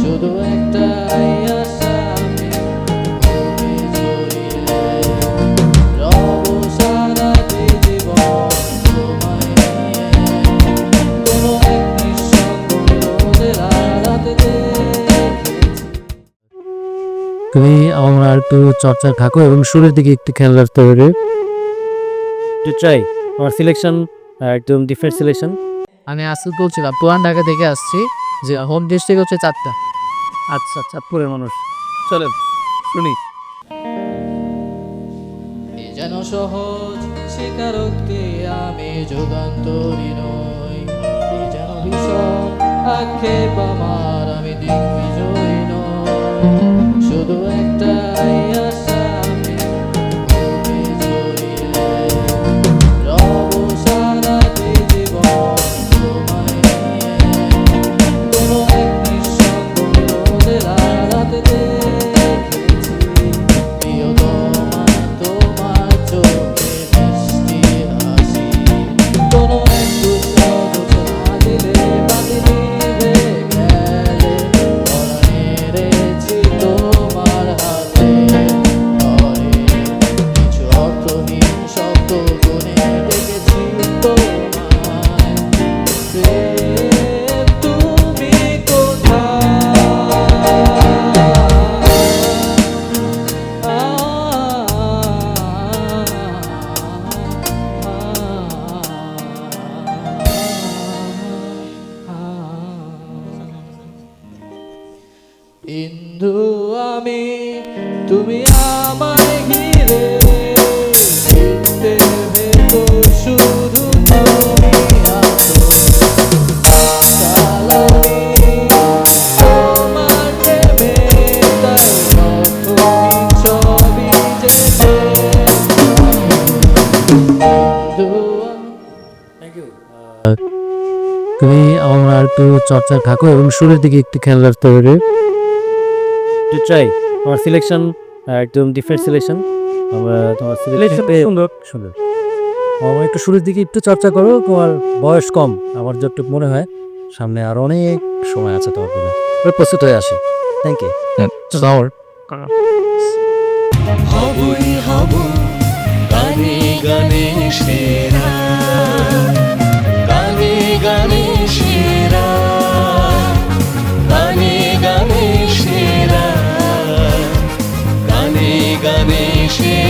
শুধু একটাই আশা আমি তুমি জড়িয়ে রব সারাটি জীবন তোমায় নিয়ে। কোনো এক নিঃসঙ্গ রোদের আড়াতে তুমি আমার একটু চর্চা থাকো এবং শুরুর দিকে একটু খেয়াল রাখতে হবে। টু ট্রাই আমার সিলেকশন একদম ডিফারেন্ট সিলেকশন আমি আসিফ বলছিলাম পুরান ঢাকা থেকে আসছি। যে হোম ডিস্ট্রিক্ট হচ্ছে চারটা আচ্ছা চাঁদপুরের মানুষ। চলেন শুনি। যেন সহজ স্বীকারোক্তি আমি যুগান্তরী নই। যেন ভীষণ আক্ষেপ আমার আমি দিগ্বিজয়ী ইন্দু আমি, তুমি আমায় ঘিরে তুমি আমার একটু চর্চা থাকো এবং শুরুর দিকে একটু খেয়াল রাখতে হবে। টু ট্রাই আমার সিলেকশন একদম ডিফারেন্ট সিলেকশন আমরা তোমার সিলেকশন সুন্দর। সুন্দর। আমার একটু শুরুর দিকে একটু চর্চা করো তোমার বয়স কম আমার যতটুকু মনে হয়। সামনে আর অনেক সময় আছে তোমার জন্য। প্রস্তুত হয়ে আসি। থ্যাংক ইউ হবই হব গানে গানে সেরা। Yeah.